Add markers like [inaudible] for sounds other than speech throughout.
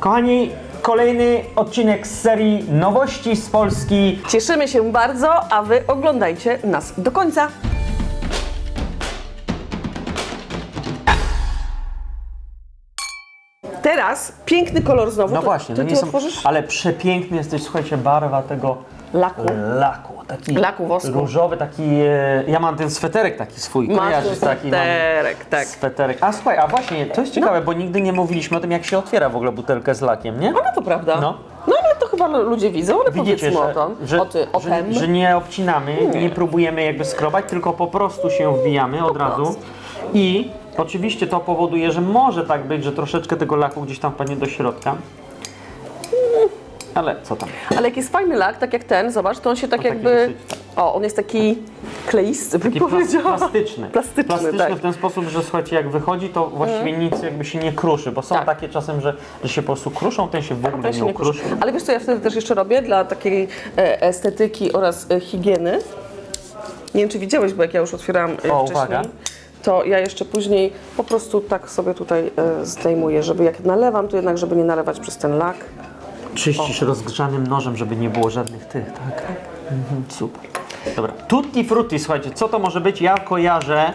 Kochani, kolejny odcinek z serii Nowości z Polski. Cieszymy się bardzo, a Wy oglądajcie nas do końca. Teraz piękny kolor znowu. No właśnie, ty, no ty nie są, otworzysz? ale przepiękny jest też, słuchajcie, barwa tego Laku. laku. Taki Laku wosku. różowy, taki, e, ja mam ten sweterek taki swój, Masz kojarzysz ten taki? mam sweterek, tak. Sweterek. A słuchaj, a właśnie, to jest ciekawe, bo nigdy nie mówiliśmy o tym, jak się otwiera w ogóle butelkę z lakiem, nie? No to prawda. No. No ale to chyba ludzie widzą, ale Widzicie, powiedzmy że, o tym. że, o, ty, o że, tem. że nie obcinamy, nie. Nie. próbujemy jakby skrobać, tylko po prostu się wbijamy od razu. prostu. I oczywiście to powoduje, że może tak być, że troszeczkę tego laku gdzieś tam wpadnie do środka. Ale co tam? Ale jak jest fajny lak, tak jak ten, zobacz, to on się tak jakby... O, on jest taki kleisty, bym Taki powiedziała. plastyczny. Plastyczny, tak. w ten sposób, że słuchajcie, jak wychodzi, to właściwie nic jakby się nie kruszy, bo są Tak. takie czasem, że, że się po prostu kruszą, ten się w ogóle Ten się nie ukruszy. kruszy. Ale wiesz co ja wtedy też jeszcze robię dla takiej e, estetyki oraz e, higieny? Nie wiem, czy widziałeś, bo jak ja już otwierałam e, O, wcześniej, uwaga. to ja jeszcze później po prostu tak sobie tutaj zdejmuję, żeby jak nalewam, to jednak, żeby nie nalewać przez ten lak. Czyścisz rozgrzanym nożem, żeby nie było żadnych tych, tak? Mhm, super. Dobra. Tutti frutti, słuchajcie, co to może być? Ja kojarzę.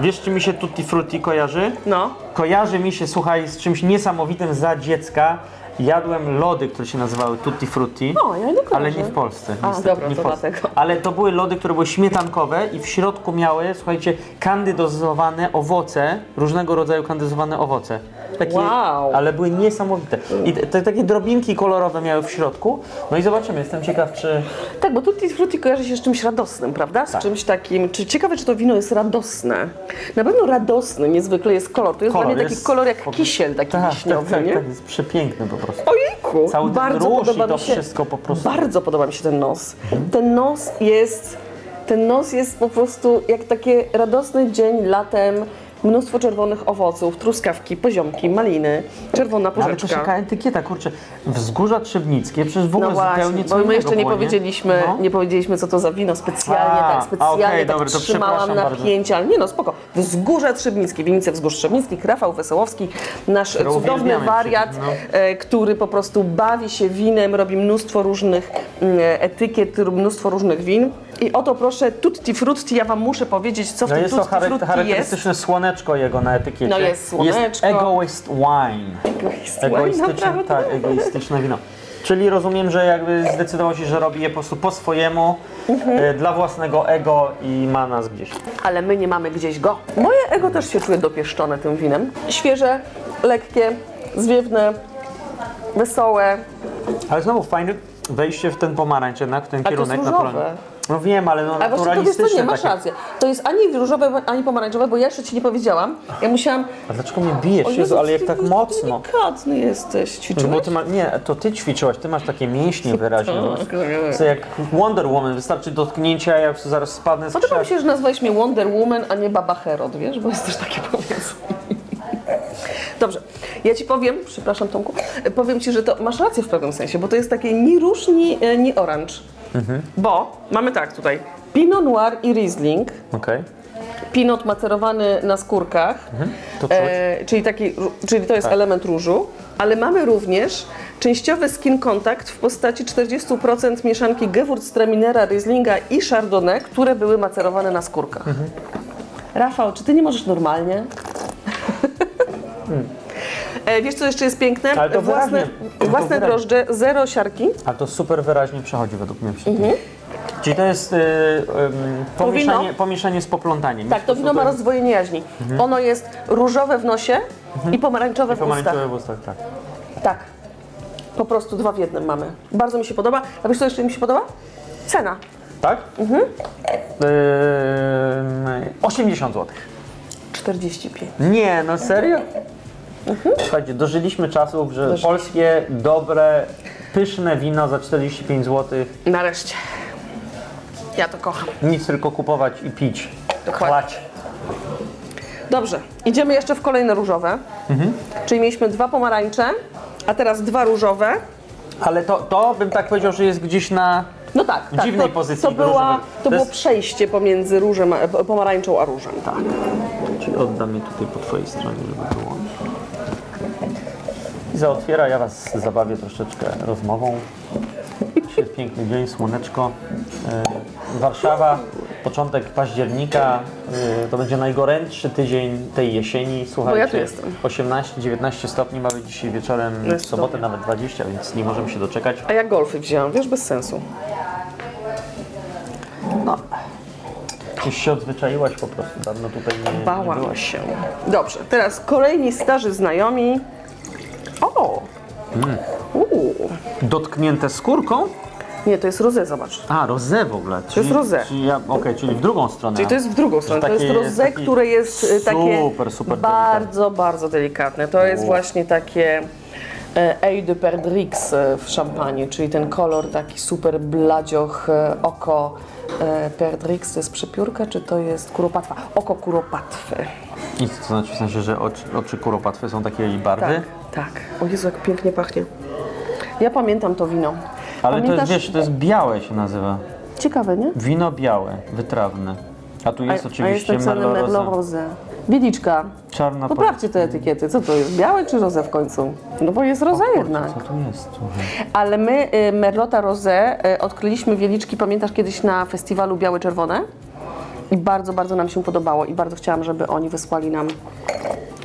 Wiesz, czy mi się tutti frutti kojarzy? No. Kojarzy mi się, słuchaj, z czymś niesamowitym za dziecka. Jadłem lody, które się nazywały tutti frutti. O, ja nie kojarzę. Ale nie w Polsce. A, niestety, dobra, nie w to Polsce. dlatego. Ale to były lody, które były śmietankowe i w środku miały, słuchajcie, kandydozowane owoce, różnego rodzaju kandydozowane owoce. Takie, Wow. Ale były niesamowite. I te, te takie drobinki kolorowe miały w środku. No i zobaczymy, jestem ciekaw, czy... Tak, bo tutti frutti kojarzy się z czymś radosnym, prawda? Z Tak. czymś takim. Czy ciekawe, czy to wino jest radosne? Na pewno radosny, niezwykle jest kolor. To jest Kolor dla mnie taki jest- kolor jak kisiel, taki Tak, tak, wiśniowy, tak, nie? tak, jest przepiękny po prostu. Ojejku, Cały ten bardzo róż podoba i to mi się, wszystko po prostu. Bardzo podoba mi się ten nos. Ten nos jest, ten nos jest po prostu jak taki radosny dzień latem. Mnóstwo czerwonych owoców, truskawki, poziomki, maliny, czerwona Ale to porzeczka. etykieta, kurczę, wzgórza Trzebnickie, przecież w ogóle No właśnie, zupełnie co bo my innego jeszcze nie było, powiedzieliśmy, No. nie powiedzieliśmy co to za wino specjalnie, A, tak specjalnie okej, tak dobra, to trzymałam przepraszam napięcie, ale nie no spoko. Wzgórze Trzebnickie, winnice Wzgórz Trzebnickich, Rafał Wesołowski, nasz cudowny uwielbiamy wariat, przecież, e, który po prostu bawi się winem, robi mnóstwo różnych mm, etykiet, mnóstwo różnych win. I oto proszę, tutti frutti, ja wam muszę powiedzieć, co w No tym jest to tutti frutti jest. charakterystyczne słoneczko jego na etykiecie. No jest słoneczko. Jest egoist wine. Egoistyczne, Egoistyczne, naprawdę. tak, egoistyczne wino. Czyli rozumiem, że jakby zdecydował się, że robi je po prostu po swojemu, Mhm. e, dla własnego ego i ma nas gdzieś. ale my nie mamy gdzieś go. Moje ego też się czuje dopieszczone tym winem. Świeże, lekkie, zwiewne, wesołe. Ale znowu fajne wejście w ten pomarańcz jednak, w ten to jest kierunek różowe. naturalny. No wiem, ale no A właśnie to co, naturalistyczny nie, masz rację. To jest ani różowe, ani pomarańczowe, bo ja jeszcze ci nie powiedziałam. Ja musiałam... A dlaczego mnie bijesz? O Jezu, ale jak tak mocno. Delikatny jesteś. No Ćwiczyłeś? bo ty ma, nie, to ty ćwiczyłaś, ty masz takie mięśnie wyraźnie. [laughs] Tak, tak. To jak Wonder Woman, wystarczy dotknięcia, ja już zaraz spadnę z Podoba mi się, że nazwałeś mnie Wonder Woman, a nie Baba Herod, wiesz? Bo jest też takie powiedzenie. [laughs] Dobrze, ja ci powiem, przepraszam Tomku, powiem ci, że to masz rację w pewnym sensie, bo to jest takie ni róż, ni, e, ni orange. Mhm. Bo mamy tak tutaj, Pinot Noir i Riesling, Okej, Pinot macerowany na skórkach, to czuć. e, czyli, taki, ró- czyli to jest element różu, ale mamy również częściowy skin contact w postaci 40% mieszanki Gewürztraminera, Rieslinga i Chardonnay, które były macerowane na skórkach. Rafał, czy ty nie możesz normalnie? E, wiesz, co jeszcze jest piękne? Ale to własne wyraźnie, to własne wyraźnie. drożdże, zero siarki. A to super wyraźnie przechodzi według mnie. tym. Czyli to jest y, ym, pomieszanie, wino? pomieszanie z poplątaniem. Tak, to wino ma rozdwojenie jaźni. Ono jest różowe w nosie i pomarańczowe w ustach. Pomarańczowe w ustach, tak. Tak. Po prostu dwa w jednym mamy. Bardzo mi się podoba. A wiesz co jeszcze mi się podoba? Cena. Tak? Mhm. 80 zł. 45. Nie, no serio? Słuchajcie, dożyliśmy czasów, że polskie, dobre, pyszne wino za 45 zł, Nareszcie. Ja to kocham. nic tylko kupować i pić. Dokładnie. Chlać. Dobrze, idziemy jeszcze w kolejne różowe. Czyli mieliśmy dwa pomarańcze, a teraz dwa różowe. Ale to, to bym tak powiedział, że jest gdzieś na No tak, tak dziwnej to, pozycji To, była, różowego. to To było jest- przejście pomiędzy różem, a- pomarańczą a różem. Tak. Czyli oddam je tutaj po twojej stronie, żeby było. Wiki zaotwiera, ja Was zabawię troszeczkę rozmową. Dzisiaj jest piękny dzień, słoneczko. E, Warszawa, początek października, e, to będzie najgorętszy tydzień tej jesieni. Słuchajcie, ja tu jestem. 18-19 stopni mamy dzisiaj wieczorem, w Jest sobotę nawet 20, więc nie możemy się doczekać. A ja golfy wzięłam, wiesz, bez sensu. No, już się odzwyczaiłaś po prostu, dawno tutaj nie, nie Bałam byłaś. się. Dobrze, teraz kolejni starzy znajomi. O! Uuu. Dotknięte skórką? Nie, to jest rosé, zobacz. A, rosé w ogóle. Czyli, rosé. Czyli, ja, okej, czyli w drugą stronę. Czyli to jest w drugą stronę. To jest jest taki które jest y, takie super, super bardzo, bardzo delikatne. To jest właśnie takie e, Œil de Perdrix e, w szampanie, czyli ten kolor taki super bladzioch, e, oko e, Perdrix. To jest przepiórka, czy to jest kuropatwa? Oko kuropatwy. I to znaczy w sensie, że oczy, oczy kuropatwy są takiej barwy? Tak, tak. O Jezu, jak pięknie pachnie. Ja pamiętam to wino. Ale to jest, Pamiętasz- wiesz, to jest białe się nazywa. Ciekawe, nie? Wino białe, wytrawne. A tu jest a oczywiście jest napisane Merlot. Rosé. Bieliczka, Czarna poprawcie te etykiety. Co to jest? Białe czy roze w końcu? No bo jest roze po- jednak. Co tu jest? Ale my y, Merlota Rosé y, odkryliśmy wieliczki, pamiętasz kiedyś na festiwalu Białe Czerwone? I bardzo, bardzo nam się podobało i bardzo chciałam, żeby oni wysłali nam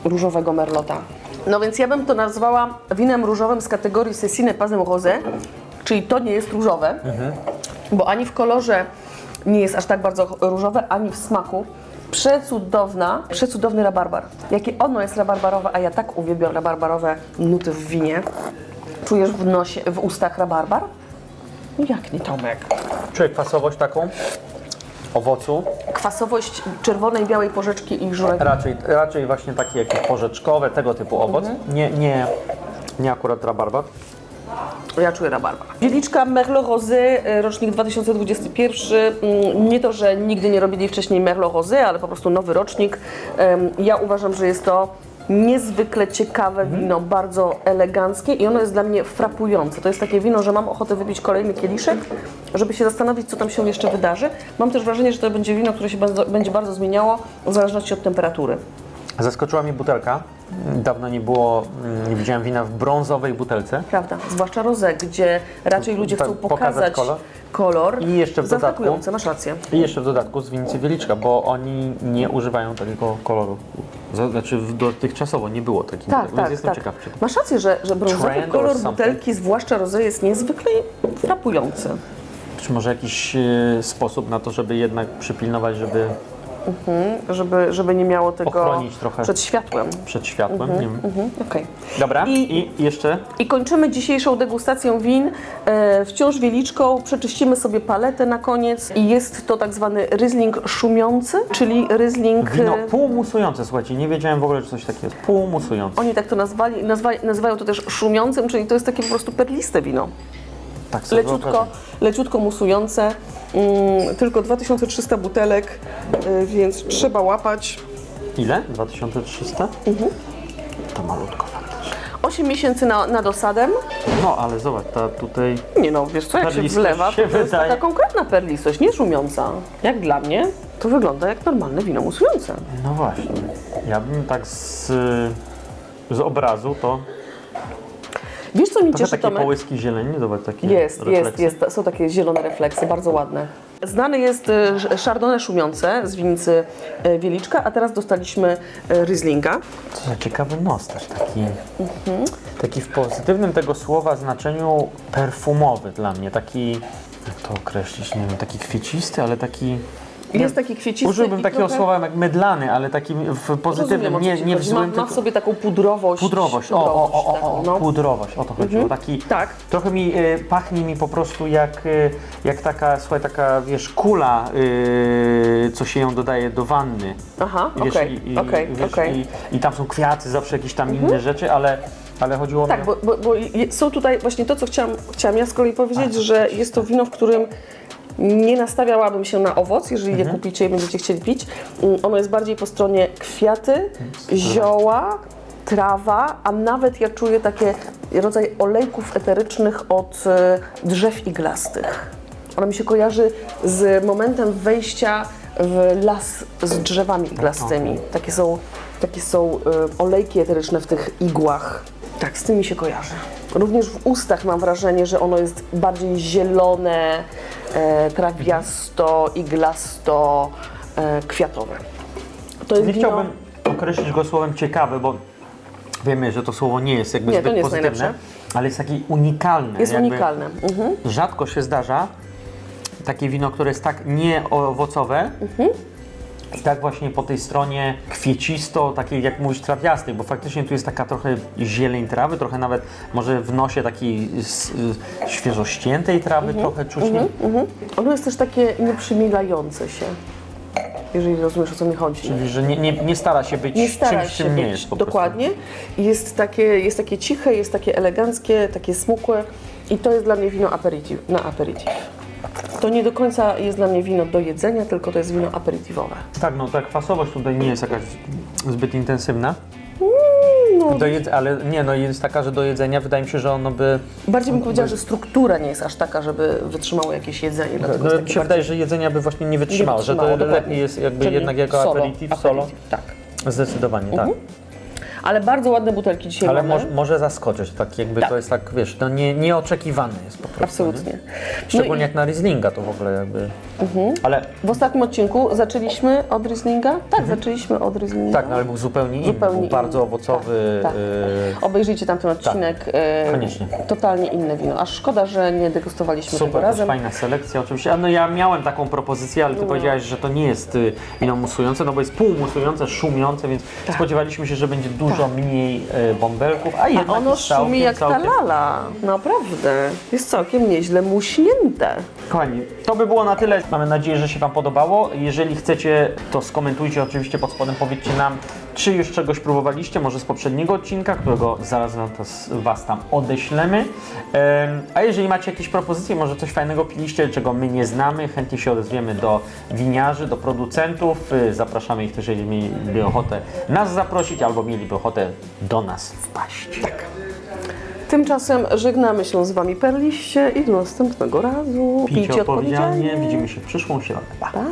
różowego Merlota. No więc ja bym to nazwała winem różowym z kategorii Cecine Pazem Rosé, czyli to nie jest różowe, bo ani w kolorze nie jest aż tak bardzo różowe, ani w smaku. Przecudowna, przecudowny rabarbar. Jakie ono jest rabarbarowe, a ja tak uwielbiam rabarbarowe nuty w winie. Czujesz w nosie, w ustach rabarbar? No Jak nie, Tomek? Czuję kwasowość taką owocu. Kwasowość czerwonej, białej porzeczki i żurek. Raczej, raczej właśnie takie jakieś porzeczkowe, tego typu owoc. Mhm. Nie, nie, nie akurat rabarbat. Ja czuję rabarbar. Wieliczka Merlot Rosé, e, rocznik 2021. Mm, Nie to, że nigdy nie robili wcześniej Merlot Rosé, ale po prostu nowy rocznik. Ja uważam, że jest to niezwykle ciekawe wino, bardzo eleganckie i ono jest dla mnie frapujące. To jest takie wino, że mam ochotę wypić kolejny kieliszek, żeby się zastanowić, co tam się jeszcze wydarzy. Mam też wrażenie, że to będzie wino, które się będzie bardzo zmieniało w zależności od temperatury. Zaskoczyła mnie butelka. Dawno nie było, mm, nie widziałem wina w brązowej butelce. Prawda, zwłaszcza rosé, gdzie raczej ludzie Tak, chcą pokazać pokazać kolor. kolor. I jeszcze w dodatku- masz rację. I jeszcze w dodatku z winnicy Wieliczka, bo oni nie używają takiego koloru. Znaczy dotychczasowo nie było takiego, Tak, więc tak, jestem tak. ciekaw. Czy. Masz rację, że, że brązowy kolor butelki, zwłaszcza rosé, jest niezwykle frapujący. Czy może jakiś e, sposób na to, żeby jednak przypilnować, żeby Żeby, żeby nie miało tego Ochronić trochę. przed światłem. przed światłem? Nie wiem. Mhm, okej. Dobra, I- I, jeszcze I kończymy dzisiejszą degustacją win. E, wciąż wieliczką przeczyścimy sobie paletę na koniec i jest to tak zwany ryzling szumiący, czyli ryzling... wino e, półmusujące, słuchajcie, nie wiedziałem w ogóle, że coś takiego jest. Półmusujące. Oni tak to nazwali, nazwa, nazywają to też szumiącym, czyli to jest takie po prostu perliste wino. Tak sobie Leciutko, wyobrażam. leciutko musujące, tylko 2300 butelek, y, więc trzeba łapać. Ile? 2300? Mhm. To malutko faktycznie. 8 miesięcy na, nad osadem. No, ale zobacz, ta tutaj Nie no, wiesz co, jak się wlewa, się to jest wydaje. taka konkretna perlistość, nie szumiąca. Jak dla mnie, to wygląda jak normalne wino musujące. No właśnie. Ja bym tak z, z obrazu to Wiesz co mi trochę cieszy, takie Tomek? połyski zieleni, zobacz takie Jest, jest, jest. Są takie zielone refleksy, bardzo ładne. Znany jest y, Chardonnay szumiące z winnicy y, Wieliczka, a teraz dostaliśmy y, Rieslinga. Co za ciekawy nos też taki, Mhm. taki w pozytywnym tego słowa znaczeniu perfumowy dla mnie, taki, jak to określić, nie wiem, taki kwiecisty, ale taki... Jest taki kwiecisty Użyłbym takiego trochę- słowa jak mydlany, ale taki w Rozumiem, pozytywnym, o co nie, nie w ma, złym, ma tylko w sobie taką pudrowość. pudrowość. O, o, o, o, taką, o, no. pudrowość, o to chodziło. Taki, Tak. Trochę mi y, pachnie mi po prostu jak, y, jak taka, słuchaj, taka, wiesz, kula, y, co się ją dodaje do wanny. Aha, wiesz, okej, i, i, okej, wiesz, okej. Mhm. i, i tam są kwiaty, zawsze jakieś tam inne rzeczy, ale, ale chodziło Tak, mi... bo, bo, bo są tutaj właśnie to, co chciałam, chciałam ja z kolei powiedzieć, że jest to wino, w którym nie nastawiałabym się na owoc, jeżeli Mhm. je kupicie i będziecie chcieli pić. Mm, Ono jest bardziej po stronie kwiaty, zioła, trawa, a nawet ja czuję takie rodzaj olejków eterycznych od e, drzew iglastych. Ono mi się kojarzy z momentem wejścia w las z drzewami iglastymi. Takie są, takie są e, olejki eteryczne w tych igłach. Tak, z tymi się kojarzy. Również w ustach mam wrażenie, że ono jest bardziej zielone, e, trawiasto, iglasto, e, kwiatowe. To jest Nie wino... chciałbym określić go słowem ciekawy, bo wiemy, że to słowo nie jest jakby Nie, to zbyt nie jest pozytywne, najlepsze. ale jest takie unikalne. Jest jakby unikalne. Mhm. Rzadko się zdarza takie wino, które jest tak nieowocowe Mhm. I tak właśnie po tej stronie kwiecisto, takiej jak mówisz trawiastej, bo faktycznie tu jest taka trochę zieleń trawy, trochę nawet może w nosie takiej s- y, świeżo ściętej trawy Mhm. trochę czuć. nie? Mhm. Ono jest też takie nieprzymilające się, jeżeli rozumiesz o co mi chodzi. Czyli, że nie, nie, nie stara się być nie stara czymś, się czym być. nie jest po. Dokładnie. Jest takie, jest takie ciche, jest takie eleganckie, takie smukłe i to jest dla mnie wino aperitif, na aperitif. To nie do końca jest dla mnie wino do jedzenia, tylko to jest wino aperitivowe. Tak, no ta kwasowość tutaj nie jest jakaś zbyt intensywna. No, Do jedz- ale nie, no jest taka, że do jedzenia wydaje mi się, że ono by... bardziej bym powiedziała, że struktura nie jest aż taka, żeby wytrzymało jakieś jedzenie. No, mi takie się bardziej- wydaje, że jedzenia by właśnie nie wytrzymało, że to wytrzymało, lepiej dokładnie. jest jakby Czyli jednak jako solo, aperitif, solo. Tak. Zdecydowanie, tak. Ale bardzo ładne butelki dzisiaj Ale mamy. moż, może zaskoczyć, tak jakby Tak. to jest tak, wiesz, to nie, nieoczekiwane jest po prostu. Absolutnie. Nie? No Szczególnie i Mhm. jak na Rieslinga to w ogóle jakby... Ale w ostatnim odcinku zaczęliśmy od Rieslinga? Tak, zaczęliśmy od Rieslinga. tak, no, ale był zupełnie inny, Zupełnie był inny. bardzo owocowy. Tak, tak. Obejrzyjcie tamten odcinek. e, koniecznie. Totalnie inne wino. Aż szkoda, że nie degustowaliśmy Super, tego razem. fajna selekcja oczywiście. A No ja miałem taką propozycję, ale ty powiedziałaś, że to nie jest y, wino musujące, no bo jest półmusujące, szumiące, więc spodziewaliśmy się, że będzie dużo mniej y, bąbelków, a A jednak ono jest całkiem, szumi jak ta całkiem... lala. Naprawdę. Jest całkiem nieźle muśnięte. Kochani, to by było na tyle. Mamy nadzieję, że się Wam podobało. Jeżeli chcecie, to skomentujcie oczywiście pod spodem, powiedzcie nam, czy już czegoś próbowaliście, może z poprzedniego odcinka, którego zaraz Was tam odeślemy. Em, A jeżeli macie jakieś propozycje, może coś fajnego piliście, czego my nie znamy, chętnie się odezwiemy do winiarzy, do producentów. Y, Zapraszamy ich też, jeżeli mieliby ochotę nas zaprosić, albo mieliby ochotę do nas wpaść. Tak. Tymczasem żegnamy się z Wami perliście i do następnego razu. Pijcie odpowiedzialnie. Widzimy się w przyszłą środę. Pa. Pa.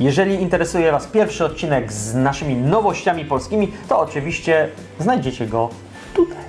Jeżeli interesuje Was pierwszy odcinek z naszymi nowościami polskimi, to oczywiście znajdziecie go tutaj.